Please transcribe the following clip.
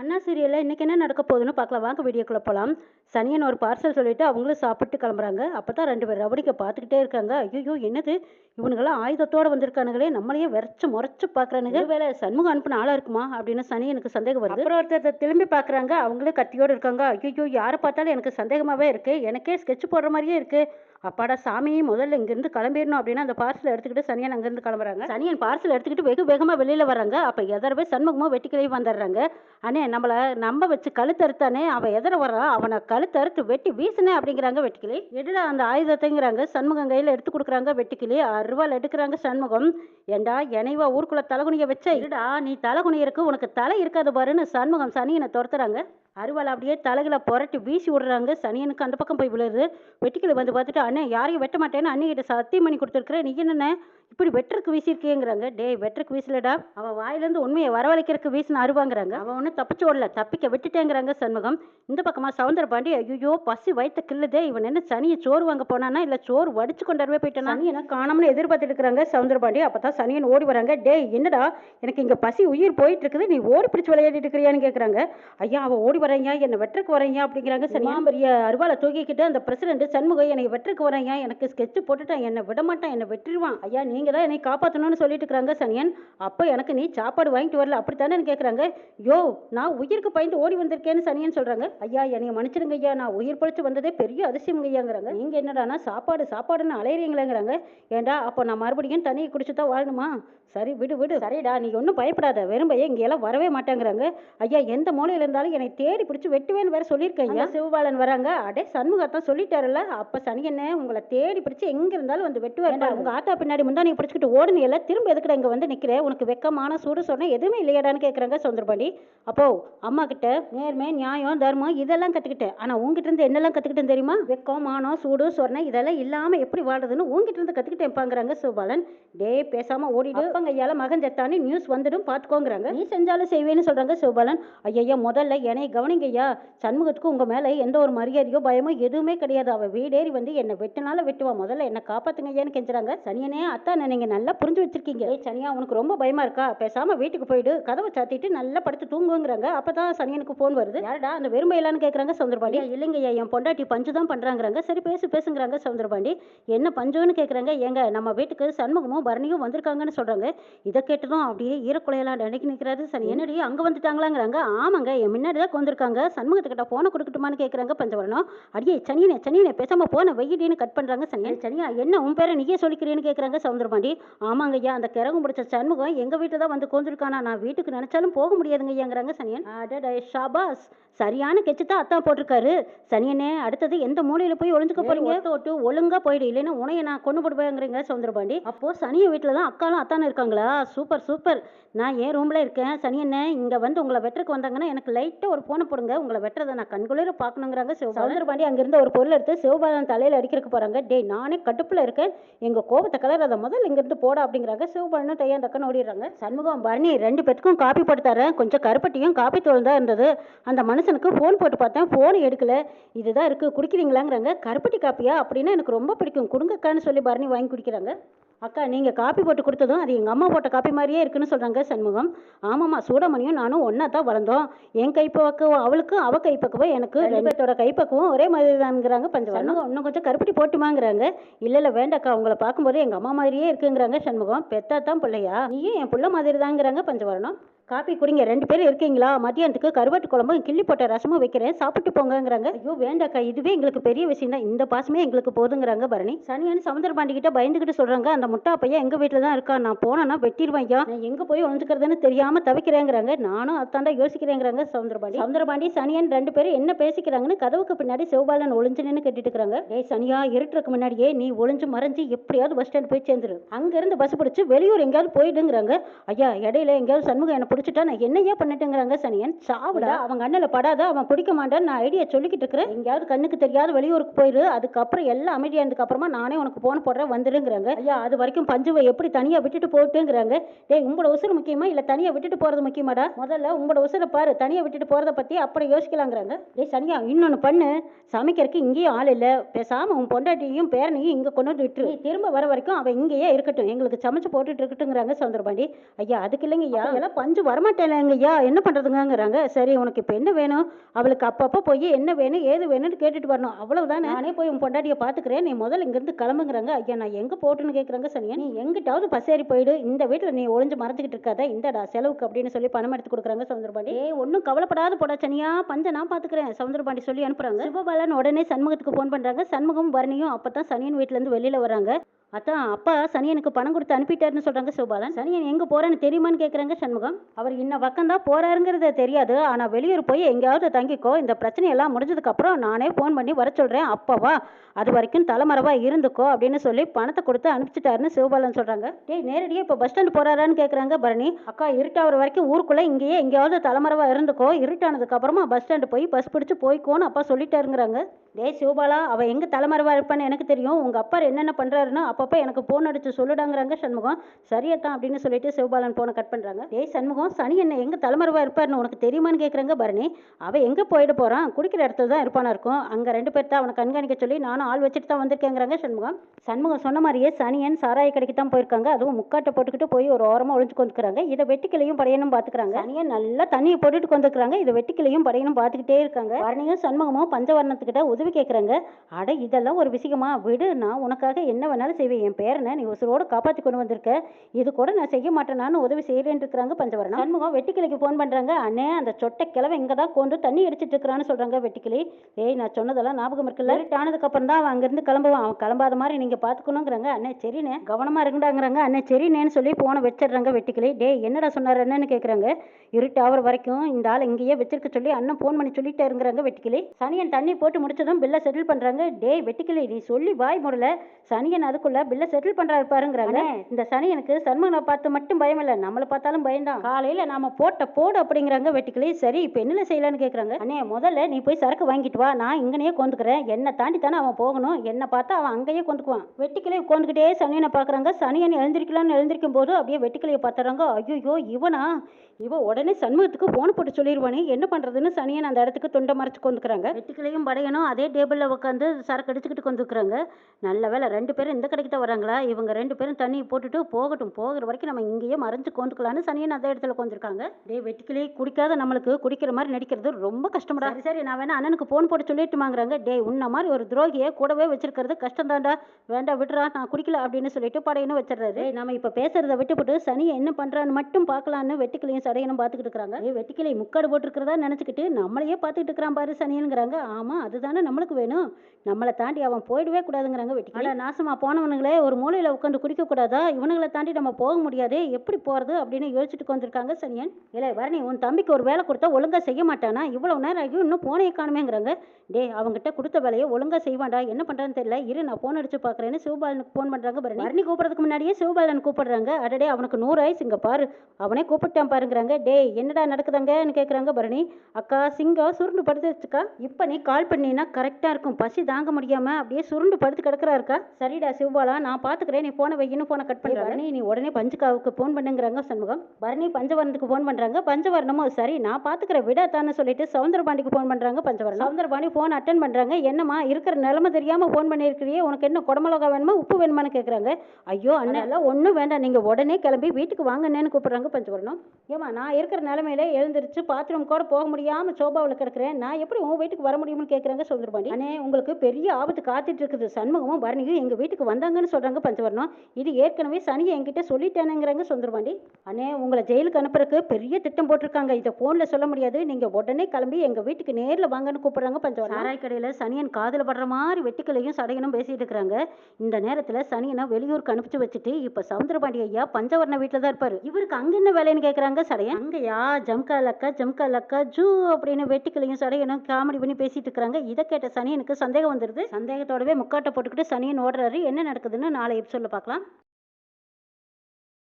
அண்ணா சீரியலில் இன்றைக்கி என்ன நடக்க போகுதுன்னு பார்க்கலாம். வாங்க வீடியோக்குள்ளே போகலாம் சனியன் ஒரு பார்சல் சொல்லிவிட்டு அவங்களும் சாப்பிட்டு கிளம்புறாங்க. அப்போ தான் ரெண்டு பேர் ரவடிக்க பார்த்துக்கிட்டே இருக்காங்க. ஐயோ என்னது? இவனுங்கெல்லாம் ஆயுதத்தோடு வந்திருக்கானுங்களே. நம்மளையே விரைச்சு முறைச்சு பார்க்குறானுங்க. வேலை சண்முகம் அனுப்பின ஆளாக இருக்குமா? அப்படின்னு சனியனுக்கு சந்தேகம் வருது. அப்புறம் ஒருத்தர் திரும்பி பார்க்குறாங்க. அவங்களே கத்தியோடு இருக்காங்க. ஐயோ யாரை பார்த்தாலும் எனக்கு சந்தேகமாகவே இருக்குது எனக்கே ஸ்கெட்ச் போடுற மாதிரியே இருக்குது அப்பாடா சாமி முதல்ல இங்கேருந்து கிளம்பிடணும் அப்படின்னு அந்த பார்சல் எடுத்துக்கிட்டு சனியன் அங்கேருந்து கிளம்புறாங்க. சனியன் பார்சல் எடுத்துக்கிட்டு வெகு வேகமாக வெளியில் வர்றாங்க. அப்போ எதரவே சண்முகமாக வெட்டிக்கிளையும் வந்துடுறாங்க. அண்ணே நம்மளை நம்ப வச்சு கழுத்தறுத்தானே அவன் எதிர வர்றான் அவனை கழுத்தறுத்து வெட்டி வீசினே அப்படிங்கிறாங்க வெட்டிக்கிளி. எடுடா அந்த ஆயுதத்தைங்கிறாங்க? சண்முகம் கையில் எடுத்து கொடுக்குறாங்க வெட்டிக்கிளி. அருவாள் எடுக்கிறாங்க சண்முகம். ஏண்டா இணைவா ஊருக்குள்ள தலைகுனிய வச்ச? இருடா நீ தலைகுனியருக்கு உனக்கு தலை இருக்காது பாருன்னு சண்முகம் சனியனை துரத்துறாங்க. அருவாள் அப்படியே தலைகளை புரட்டி வீசி விடுறாங்க. சனியனுக்கு அந்த பக்கம் போய் விழுது. வெட்டிக்கிளி வந்து பார்த்துட்டு அண்ணே யாரையும் வெட்ட மாட்டேன்னு அண்ணிக்கிட்ட சத்தியம் பண்ணி கொடுத்துருக்குறேன் நீ என்னென்ன இப்படி வெட்டருக்கு வீசியிருக்கேங்கிறாங்க. டேய் வெட்டருக்கு வீசலடா. அவன் வாயிலேருந்து உண்மையை வரவழைக்கிறதுக்கு வீசின அருவாங்கிறாங்க. அவன் ஒன்றும் தப்பிச்சு ஓடல. தப்பிக்க விட்டுட்டேங்கிறாங்க சண்முகம். இந்த பக்கமாக சவுந்தர பாண்டி ஐயோ பசி வயிற்று கிள்ளுதே. இவன் என்ன சனியை சோறு வாங்க போனானா? இல்லை சோறு வடிச்சு கொண்டாடவே போயிட்டானா? சனியனை காணாமனு எதிர்பார்த்துட்டு இருக்கிறாங்க சவுந்தர பாண்டி அப்போ தான் சனியன் ஓடி வராங்க. டேய் என்னடா? எனக்கு இங்கே பசி உயிர் போயிட்டு இருக்குது நீ ஓடி பிடிச்சி விளையாடிட்டு இருக்கிறியான்னு கேட்குறாங்க ஐயா அவள் ஓடி வரையா என்னை வெட்டுறக்கு வரையா அப்படிங்கிறாங்க சனியா பெரிய அருவாளை தூக்கிக்கிட்டு அந்த பிரசிடண்ட் சண்முகம் என்னை வெட்டுறக்கு வரையா எனக்கு ஸ்கெட்ச் போட்டுட்டான் என்னை விட மாட்டான் என்னை வெட்டிடுவான் ஐயா நீங்கள் தான் என்னை காப்பாற்றணும்னு சொல்லிட்டு இருக்கிறாங்க சனியன். அப்போ எனக்கு நீ சாப்பாடு வாங்கிட்டு வரல அப்படித்தானே கேட்குறாங்க யோ நான் உயிருக்கு பயந்து ஓடி வந்திருக்கேன்னு சனியன் சொல்கிறாங்க ஐயா என்னை மன்னிச்சிடுங்க ஐயா நான் உயிர் பழிச்சு வந்ததே பெரிய அதிசயம் ஐயாங்கிறாங்க. நீங்கள் என்னடானா சாப்பாடு சாப்பாடுன்னு அலையிறீங்களேங்கிறாங்க. ஏண்டா அப்போ நான் மறுபடியும் தண்ணியை குடிச்சு தான் வாழணுமா? சரி விடு விடு. சரிடா நீ ஒன்றும் பயப்படாத. வெறும் பையன் இங்கே எல்லாம் வரவே மாட்டேங்கிறாங்க. ஐயா எந்த மூலையில் இருந்தாலும் என்னை தேடி பிடிச்சி வெட்டுவேன்னு வேற சொல்லியிருக்கேன் சிவபாலன் வராங்க. அடே சண்முகத்தான் சொல்லிட்டாருல்ல. அப்போ சனியண்ணே உங்களை தேடி பிடிச்சி எங்கே இருந்தாலும் வந்து வெட்டுவேன் உங்கள் ஆத்தா பின்னாடி முந்தா நீ பிடிச்சிக்கிட்டு ஓடுனியல்ல திரும்ப எதுக்குடா இங்கே வந்து நிற்கிறேன் உனக்கு வெக்கமான சூடு சொன்னேன் எதுவுமே இல்லையாடான்னு கேட்குறாங்க சுந்தரபாண்டி. அப்போ அம்மா கிட்ட நேர்மை நியாயம் தர்மம் இதெல்லாம் கற்றுக்கிட்டேன் ஆனால் உங்ககிட்ட இருந்து என்னெல்லாம் கற்றுக்கிட்டேன் தெரியுமா? வெக்கம் மானம் சூடு சொன்னேன் இதெல்லாம் இல்லாமல் எப்படி வாடுறதுன்னு உங்ககிட்ட இருந்து கற்றுக்கிட்டேன்ப்பாங்கிறாங்க சிவபாலன் டே பேசாமல் ஓடிடு. அப்பங்கையால் மகன் செத்தான்னு நியூஸ் வந்துடும் பார்த்துக்கோங்கிறாங்க நீ செஞ்சாலும் செய்வேன்னு சொல்கிறாங்க சிவபாலன் ஐயா முதல்ல என்னை கவனிங்க ஐயா சண்முகத்துக்கு உங்கள் மேலே எந்த ஒரு மரியாதையோ பயமோ எதுவுமே கிடையாது. அவள் வீடேறி வந்து என்னை வெட்டினால வெட்டுவா. முதல்ல என்னை காப்பாத்துங்க ஐயான்னு கெஞ்சுறாங்க. சனியனே அத்தான் நீங்கள் நல்லா புரிஞ்சு வச்சிருக்கீங்க. ஏய் சனியா உனக்கு ரொம்ப பயமா இருக்கா? பேசாமல் வீட்டுக்கு போயிடு. கதவை சாத்திட்டு நல்லா படுத்து தூங்குங்கிறாங்க. அப்போ தான் சனியனுக்கு ஃபோன் வருது. யாரடா அந்த வெறுமையிலான்னு கேட்குறாங்க சவுந்தரபாண்டி. இல்லைங்க ஐயா என் பொண்டாட்டி பஞ்சு தான் பண்ணுறாங்கிறாங்க சரி பேசு பேசுங்கிறாங்க சவுந்தரபாண்டி. என்ன பஞ்சுன்னு கேட்குறாங்க ஏங்க நம்ம வீட்டுக்கு சண்முகமும் பரணியும் வந்திருக்காங்கன்னு சொல்கிறாங்க இதை கேட்டதும் அப்படியே ஈரக்குலையெல்லாம் நினைக்க நிற்கிறாரு சரி என்னடி அங்கே வந்துட்டாங்களாங்கிறாங்க. ஆமாங்க என் முன்னாடி தான் வந்திருக்காங்க. சண்முகத்துக்கிட்ட ஃபோனை கொடுக்கட்டுமான்னு கேட்குறாங்க பஞ்சவரணம் அடியே சனியனே சனியனே பேசாமல் போன வெயிடின்னு கட் பண்ணுறாங்க சனியன். சனியா என்ன உன் பேரை நீயே சொல்லிக்கிறேன்னு கேட்குறாங்க சவுந்தரபாண்டி. ஆமாங்க ஐயா அந்த கிறங்கு முடிச்ச சண்முகம் எங்கள் வீட்டில் தான் வந்து கோந்திருக்கானா? நான் வீட்டுக்கு நினச்சாலும் போக முடியாதுங்க ஐயாங்கிறாங்க சனியன். அடடே ஷாபாஸ். சரியான கெச்சு தான் அத்தான் போட்டிருக்காரு. சனியனே அடுத்தது எந்த மூலையில் போய் ஒளிஞ்சுக்க போறீங்க? தொட்டு ஒழுங்கா போயிடு. இல்லைன்னா உனைய நான் கொண்டு போடுவேங்கிறீங்க சவுந்தரபாண்டி. அப்போ சனிய வீட்டில் தான் அக்காலும் அத்தானும் இருக்காங்களா? Super super. நான் ஏன் ரூமில் இருக்கேன். சனியண்ணே இங்கே வந்து உங்களை வெட்டுறக்கு வந்தாங்கன்னா எனக்கு லைட்டாக ஒரு ஃபோனை போடுங்க உங்களை வெட்டுறதை நான் கண்குளிர பார்க்கணுங்கிறாங்க சவுந்தரபாண்டி அங்கிருந்து ஒரு பொருள் எடுத்து சிவபாலன் தலையில் அடிக்கிறதுக்கு போகிறாங்க டேய் நானே கடுப்பில் இருக்கேன். எங்கள் கோபத்தை கலர் அதை முதல்ல இங்கிருந்து போட அப்படிங்கிறாங்க. சிவபாலனும் தையா தக்கன்னு ஓடிடுறாங்க. சண்முகம் பரணி ரெண்டு பேத்துக்கும் காப்பி போட்டு தரேன். கொஞ்சம் கருப்பட்டியும் காப்பி தோல் தான் இருந்தது. அந்த மனுஷனுக்கு ஃபோன் போட்டு பார்த்தேன். ஃபோன் எடுக்கல. இதுதான் இருக்குது குடிக்கிறீங்களாங்கிறாங்க. கருப்பட்டி காப்பியா? அப்படின்னா எனக்கு ரொம்ப பிடிக்கும். கொடுங்கக்கான்னு சொல்லி பரணி வாங்கி குடிக்கிறாங்க. அக்கா நீங்கள் காப்பி போட்டு கொடுத்ததும் அது எங்கள் அம்மா போட்ட காப்பி மாதிரியே இருக்குன்னு சொல்கிறாங்க சண்முகம். ஆமாம்மா சூடமணியும் நானும் ஒன்றா தான் வளர்ந்தோம். என் கைப்பக்குவம் அவளுக்கும் அவ கைப்பக்குவம் எனக்கு ரெண்டு பேர்த்தோட கைப்பக்குவம் ஒரே மாதிரி தான்ங்கிறாங்க பஞ்சவரணம் இன்னும் கொஞ்சம் கருப்பட்டி போட்டுமாங்கிறாங்க. இல்லை இல்லை வேண்டாக்கா உங்களை பார்க்கும்போது எங்கள் அம்மா மாதிரியே இருக்குங்கிறாங்க சண்முகம். பெத்தா தான் பிள்ளையா? நீயும் என் பிள்ளை மாதிரி தாங்கிறாங்க பஞ்சவரணம். காப்பி குடிங்க. ரெண்டு பேரும் இருக்கீங்களா? மதியானத்துக்கு கருவாட்டு குழம்பும் கிள்ளி போட்ட ரசமும் வைக்கிறேன். சாப்பிட்டு போங்கங்கிறாங்க. ஐயோ வேண்டாக்கா. இதுவே எங்களுக்கு பெரிய விஷயம் தான் இந்த பாசமே எங்களுக்கு போதுங்கிறாங்க பரணி. சனியானு சமுத்திர பாண்டிகிட்ட பயந்துக்கிட்டு சொல்றாங்க. அந்த முட்டா பையன் எங்க வீட்டில் தான் இருக்கா? நான் போனேன்னா வெட்டிடுவேன் ஐயா. நான் எங்க போய் ஒழிஞ்சுக்கிறதுன்னு தெரியாம தவிக்கிறேங்கிறாங்க. நானும் அத்தாண்டா யோசிக்கிறேங்கிறாங்க சவுந்தரபாண்டி சவுந்தரபாண்டி சனியன் ரெண்டு பேரும் என்ன பேசிக்கிறாங்கன்னு கதவுக்கு பின்னாடி சிவபாலன் ஒளிஞ்சு நின்று கேட்டுட்டு இருக்கிறாங்க ஏய் சனியா இருட்டுறக்கு முன்னாடியே நீ ஒளிஞ்சு மறைஞ்சு எப்படியாவது பஸ் ஸ்டாண்ட் போய் சேர்ந்துரு. அங்க இருந்து பஸ் பிடிச்சு வெளியூர் எங்கேயாவது போயிடுங்கிறாங்க. ஐயா இடையில எங்கேயாவது சண்முகம் என்ன பிடிச்சிட்டா நான் என்னையா பண்ணிட்டுங்கிறாங்க சனியன். சாவுடா அவங்க அண்ணல படாத அவன் பிடிக்க மாட்டான் நான் ஐடியா சொல்லிக்கிட்டு இருக்கிறேன். எங்கேயாவது கண்ணுக்கு தெரியாத வெளியூருக்கு போயிரு அதுக்கப்புறம் எல்லாம் அமைதியானதுக்கு அப்புறமா நானே உனக்கு போன் போடுறேன் வந்துருங்கிறாங்க. ஐயா. அது வரைக்கும் பஞ்சுவை எப்படி தனியா விட்டுட்டு போட்டுங்கிறாங்க. டேய் உங்களோட உசுறு முக்கியமா இல்ல தனியா விட்டுட்டு போறது முக்கியமாடா? முதல்ல உங்களோட உசுரை பாரு தனியா விட்டுட்டு போறத பத்தி அப்புறம் யோசிக்கலாங்கிறாங்க. டேய் சனியா இன்னொன்னு பண்ணு. சமைக்கிறதுக்கு இங்கேயும் ஆள் இல்ல. பேசாம உன் பொண்டாட்டியும் பேரனையும் இங்க கொண்டு வந்து விட்டுரு. திரும்ப வர வரைக்கும் அவன் இங்கேயே இருக்கட்டும். எங்களுக்கு சமைச்சு போட்டுட்டு இருக்கட்டுங்கிறாங்க சவுந்தரபாண்டி ஐயா அதுக்கு இல்லைங்க ஐயா. எல்லாம் பஞ்சு வரமாட்டேன் ஐயா என்ன பண்ணுறதுங்கங்கிறாங்க சரி உனக்கு இப்போ என்ன வேணும்? அவளுக்கு அப்பப்போ போய் என்ன வேணும் ஏது வேணும்னு கேட்டுட்டு வரணும். அவ்வளவுதான்? நானே போய் உன் பொண்டாட்டியை பார்த்துக்கிறேன் நீ முதல்ல இங்கேருந்து கிளம்புங்கிறாங்க. ஐயா நான் எங்கே போட்டுன்னு கேட்குறாங்க சனியா நீ எங்கிட்டாவது பசேரி போயிடு. இந்த வீட்டில் நீ ஒளிஞ்சு மறந்துக்கிட்டு இருக்காத. இந்தடா செலவுக்கு அப்படின்னு சொல்லி பணம் எடுத்து கொடுக்குறாங்க சவுந்தரபாண்டி ஏ ஒன்றும் கவலைப்படாத போடா சனியா. பஞ்ச நான் பார்த்துக்கிறேன் சவுந்தரபாண்டி சொல்லி அனுப்புறாங்க. சிவபாலன் உடனே சண்முகத்துக்கு ஃபோன் பண்ணுறாங்க சண்முகம் பரணியும் அப்போ தான் சனியன் வீட்டிலேருந்து வெளியில் வராங்க அதான் அப்பா சனியனுக்கு பணம் கொடுத்து அனுப்பிட்டாருன்னு சொல்கிறாங்க சிவபாலன் சனியன் எங்கே போகிறேன்னு தெரியுமான்னு கேட்குறாங்க சண்முகம். அவர் இன்ன பக்கம் தான் போகிறாருங்கிறது தெரியாது. ஆனால் வெளியூர் போய் எங்கேயாவது தங்கிக்கோ. இந்த பிரச்சனையெல்லாம் முடிஞ்சதுக்கப்புறம் நானே ஃபோன் பண்ணி வர சொல்கிறேன் அப்பவா அது வரைக்கும் தலைமறைவாக இருந்துக்கோ அப்படின்னு சொல்லி பணத்தை கொடுத்து அனுப்பிச்சிட்டாருன்னு சிவபாலன் சொல்கிறாங்க டேய் நேரடியாக இப்போ பஸ் ஸ்டாண்ட் போகிறாரான்னு கேட்குறாங்க பரணி. அக்கா இருட்டாகிற வரைக்கும் ஊருக்குள்ளே இங்கேயே எங்கேயாவது தலைமறைவாக இருந்துக்கோ. இருட்டானதுக்கப்புறமா பஸ் ஸ்டாண்டு போய் பஸ் பிடிச்சி போய்க்கோன்னு அப்பா சொல்லிட்டாருங்கிறாங்க. டேய் சிவபாலா அவள் எங்கே தலைமறைவாக இருப்பான்னு எனக்கு தெரியும். உங்கள் அப்பா என்னென்ன பண்ணுறாருன்னு அப்பப்போ எனக்கு ஃபோன் அடிச்சு சொல்லுடாங்கிறாங்க சண்முகம். சரியத்தான் அப்படின்னு சொல்லிட்டு சிவபாலன் ஃபோனை கட் பண்ணுறாங்க ஏய் சண்முகம் சனி என்ன எங்கே தலைமறைவாக இருப்பாருன்னு உனக்கு தெரியுமான்னு கேட்குறாங்க பரணி. அவன் எங்கே போயிட போகிறான் குடிக்கிற இடத்துல தான் இருப்பானா இருக்கும். அங்கே ரெண்டு பேர் தான் அவனை கண்காணிக்க சொல்லி நானும் ஆள் வச்சுட்டு தான் வந்திருக்கேங்கிறாங்க சண்முகம். சண்முகம் சொன்ன மாதிரியே சனியன் சாராய கடைக்கு தான் போயிருக்காங்க. அதுவும் முக்காட்டை போட்டுக்கிட்டு போய் ஒரு ஓரமாக ஒழிஞ்சு கொண்டுக்கிறாங்க. இதை வெட்டிக்கிளையும் படையனும் பார்த்துக்கிறாங்க சனியன் நல்லா தண்ணியை போட்டுட்டு கொண்டுக்கிறாங்க. இதை வெட்டிக்கிளையும் படையனும் பார்த்துக்கிட்டே இருக்காங்க. பரணியும் சண்முகமும் பஞ்சவர்ணத்துக்கிட்ட உதவி கேட்குறாங்க அட இதெல்லாம் ஒரு விஷயமா? விடு நான் உனக்காக என்ன வேணாலும் செய்வேன். என் பேரனை நீ உசுரோடு காப்பாற்றி கொண்டு வந்திருக்க. இது கூட நான் செய்ய மாட்டேன். நானும் உதவி செய்கிறேன்னு இருக்கிறாங்க பஞ்சவரணம். சண்முகம் வெட்டிக்கிளிக்கு ஃபோன் பண்ணுறாங்க அண்ணே அந்த சொட்டை கிழவை இங்கே தான் கொண்டு தண்ணி அடிச்சிட்டு இருக்கிறான்னு சொல்கிறாங்க வெட்டிக்கிளி. ஏய் நான் சொன்னதெல்லாம் ஞாபகம் இருக்குல்ல? ஆனதுக்கு ஆனதுக்கப்புறம் தான் அவன் அங்கேருந்து கிளம்புவான். அவன் கிளம்பாத மாதிரி நீங்கள் பார்த்துக்கணுங்கிறாங்க. அண்ணே சரிண்ணே. கவனமாக இருக்குண்டாங்கிறாங்க அண்ணே சரிண்ணேன்னு சொல்லி போனை வச்சிடுறாங்க வெட்டிக்கிளி. டே என்னடா சொன்னார் என்னன்னு கேட்குறாங்க இருட்டு ஆகிற வரைக்கும் இந்த ஆள் இங்கேயே வச்சிருக்க சொல்லி அண்ணன் ஃபோன் பண்ணி சொல்லிட்டாருங்கிறாங்க வெட்டிக்கிளி. சனியன் தண்ணி போட்டு முடிச்சதும் பில்லை செட்டில் பண்ணுறாங்க டேய் வெட்டிக்கிளி நீ சொல்லி வாய் முடல. சனியன் அதுக்குள்ள பில்லை செட்டில் பண்ணுறாரு பாருங்கிறாங்க. இந்த சனியனுக்கு சண்முகனை பார்த்து மட்டும் பயம் இல்லை. நம்மளை பார்த்தாலும் பயம்தான். காலையில் நாம போட்ட போடு அப்படிங்கிறாங்க வெட்டிக்கிளி. சரி இப்போ என்னென்ன செய்யலான்னு கேட்குறாங்க அண்ணே முதல்ல நீ போய் சரக்கு வாங்கிட்டு வா. நான் இங்கனையே கொண்டுக்கிறேன். என்னை தாண்டி தானே அவன் போகணும். என்னை பார்த்தா அவன் அங்கேயே கொண்டுக்குவான். வெட்டிக்கிளி கொண்டுக்கிட்டே சனியனை பார்க்குறாங்க. சனியன் எழுந்திருக்கலாம்னு எழுந்திருக்கும் போது அப்படியே வெட்டிக்கிளியை பார்த்துறாங்க. ஐயோ இவனா? இவ உடனே சண்முகத்துக்கு போன் போட்டு சொல்லிடுவானே என்ன பண்ணுறதுன்னு சனியன் அந்த இடத்துக்கு துண்டை மறைச்சு கொண்டுக்கிறாங்க. வெட்டிக்கிளையும் படையனும் அதே டேபிளில் உட்காந்து சரக்கு அடிச்சுக்கிட்டு கொண்டுக்கிறாங்க. நல்ல வேலை ரெண்டு பேரும் இந்த கடைக்கு தான் வராங்களா இவங்க ரெண்டு பேரும் தண்ணி போட்டுட்டு போகட்டும். போகிற வரைக்கும் நம்ம இங்கேயே மறைஞ்சு கொண்டுக்கலான்னு சனியன் அந்த இடத்துல கொண்டிருக்காங்க. டே வெட்டிக்கிளி குடிக்காத நம்மளுக்கு குடிக்கிற மாதிரி நடிக்கிறது ரொம்ப கஷ்டம்டா. சரி நான் வேணா அண்ணனுக்கு ஃபோன் போட்டு சொல்லிட்டுமாங்கிறாங்க. டே உன்ன மாதிரி ஒரு துரோகியை கூடவே வச்சிருக்கிறது கஷ்டம் தான்டா வேண்டாம் விட்டுறா நான் குடிக்கல அப்படின்னு சொல்லிட்டு படையனும் வச்சிடுறாரு. நம்ம இப்போ பேசுறத விட்டுப்புட்டு சனியை என்ன பண்ணுறான்னு மட்டும் பார்க்கலான்னு வெட்டிக்கிளையும் சடையனும் பார்த்துக்கிட்டு இருக்கிறாங்க வெட்டிக்கிளை முக்காடு போட்டிருக்கிறதா நினச்சிக்கிட்டு நம்மளையே பார்த்துக்கிட்டு இருக்கிறான் பாரு சனியனுங்கிறாங்க ஆமாம் அதுதானே நம்மளுக்கு வேணும். நம்மளை தாண்டி அவன் போயிடவே கூடாதுங்கிறாங்க வெட்டிக்கிளை. நாசமா போனவனுங்களே ஒரு மூலையில் உட்காந்து குடிக்கக்கூடாதா? இவனுங்களை தாண்டி நம்ம போக முடியாது? எப்படி போகிறது அப்படின்னு யோசிச்சுட்டு வந்திருக்காங்க சனியன். இல்லை வரணி உன் தம்பிக்கு ஒரு வேலை கொடுத்தா ஒழுங்காக செய்ய மாட்டானா? இவ்வளவு நேரம் ஆகியும் இன்னும் போனையை காணுமேங்கிறாங்க. டே அவங்ககிட்ட கொடுத்த வேலையை ஒழுங்கா செய்வான்டா. என்ன பண்ணுறான்னு தெரியல. இரு நான் ஃபோன் அடிச்சு பார்க்குறேன்னு சிவபாலனுக்கு ஃபோன் பண்ணுறாங்க பரணி. வரணி கூப்பிட்றதுக்கு முன்னாடியே சிவபாலன் கூப்பிடுறாங்க. அடடே அவனுக்கு நூறு ஆயிசு இங்கே பாரு. அவனே கூப்பிட்டான் பாருங்கிறாங்க. டே என்னடா நடக்குதாங்கன்னு கேட்குறாங்க பரணி. அக்கா சிங்கம் சுருண்டு படுத்துச்சுக்கா இப்போ நீ கால் பண்ணினா கரெக்டாக இருக்கும். பசி தாங்க முடியாமல் அப்படியே சுருண்டு படுத்து கிடக்குறா இருக்கா? சரிடா சிவபாலா நான் பார்த்துக்கிறேன் நீ ஃபோனை வையின்னு ஃபோனை கட் பண்ணி பரணி நீ உடனே பஞ்சுக்காவுக்கு ஃபோன் பண்ணுங்கிறாங்க சண்முகம். பரணி பஞ்சவர்ணத்துக்கு ஃபோன் பண்ணுறாங்க பஞ்சவர்ணமும் சரி நான் பார்த்துக்கிறேன் விடாத்தான்னு சொல்லிட்டு சவுந்தரபாண்டிக்கு ஃபோன் பண்ணுறாங்க பஞ்சவர்ணம். சவுந்தரபாண்டி ஃபோன் அட்டன் பண்ணுறாங்க என்னம்மா இருக்கிற நிலமை தெரியாமல் ஃபோன் பண்ணியிருக்கிறியே? உனக்கு என்ன குடமிளகா வேணுமா உப்பு வேணுமான்னு கேட்குறாங்க ஐயோ அண்ணன் எல்லாம் ஒன்றும் வேண்டாம். நீங்கள் உடனே கிளம்பி வீட்டுக்கு வாங்கன்னு கூப்பிட்றாங்க பஞ்சவர்ணம். ஏமா நான் இருக்கிற நிலமையில எழுந்திருச்சு பாத்ரூம் கூட போக முடியாமல் சோபாவில் கிடக்குறேன். நான் எப்படி உன் வீட்டுக்கு வர முடியும்னு கேட்குறாங்க சவுந்தரபாண்டி அண்ணே உங்களுக்கு பெரிய ஆபத்து காத்துட்டு இருக்குது. சண்முகமும் பரணியும் எங்கள் வீட்டுக்கு வந்தாங்கன்னு சொல்கிறாங்க பஞ்சவர்ணம். இது ஏற்கனவே சனியை என்கிட்ட சொல்லிட்டேனுங்கிறாங்க சுந்தரவாண்டி அண்ணே உங்களை ஜெயிலுக்கு அனுப்புறதுக்கு பெரிய திட்டம் போட்டிருக்காங்க. இதை ஃபோனில் சொல்ல முடியாது. நீங்கள் உடனே கிளம்பி எங்கள் வீட்டுக்கு நேரில் வாங்கன்னு கூப்பிட்றாங்க பஞ்சவர்ணம். சாராய் கடையில் சனியன் காதில் படுற மாதிரி வெட்டிக்கலையும் சடையனும் பேசிட்டு இருக்கிறாங்க. இந்த நேரத்தில் சனியனை வெளியூருக்கு அனுப்பிச்சு வச்சுட்டு இப்போ சவுந்தரபாண்டி ஐயா பஞ்சவர்ண வீட்டில் தான் இருப்பார். இவருக்கு அங்கே என்ன வேலைன்னு கேட்குறாங்க சடையன்? அங்கேயா? ஜம்கா லக்கா ஜம்கா லக்கா ஜூ அப்படின்னு வெட்டிக்கலையும் சடையனும் காமெடி பண்ணி பேசிட்டு இருக்கிறாங்க. இதை கேட்ட சனியனுக்கு சந்தேகம் வந்துடுது சந்தேகத்தோடவே முக்காட்டை போட்டுக்கிட்டு சனியன் ஓடுறாரு. என்ன நடக்குதுன்னு நாளை எபிசோடில் பார்க்கலாம்.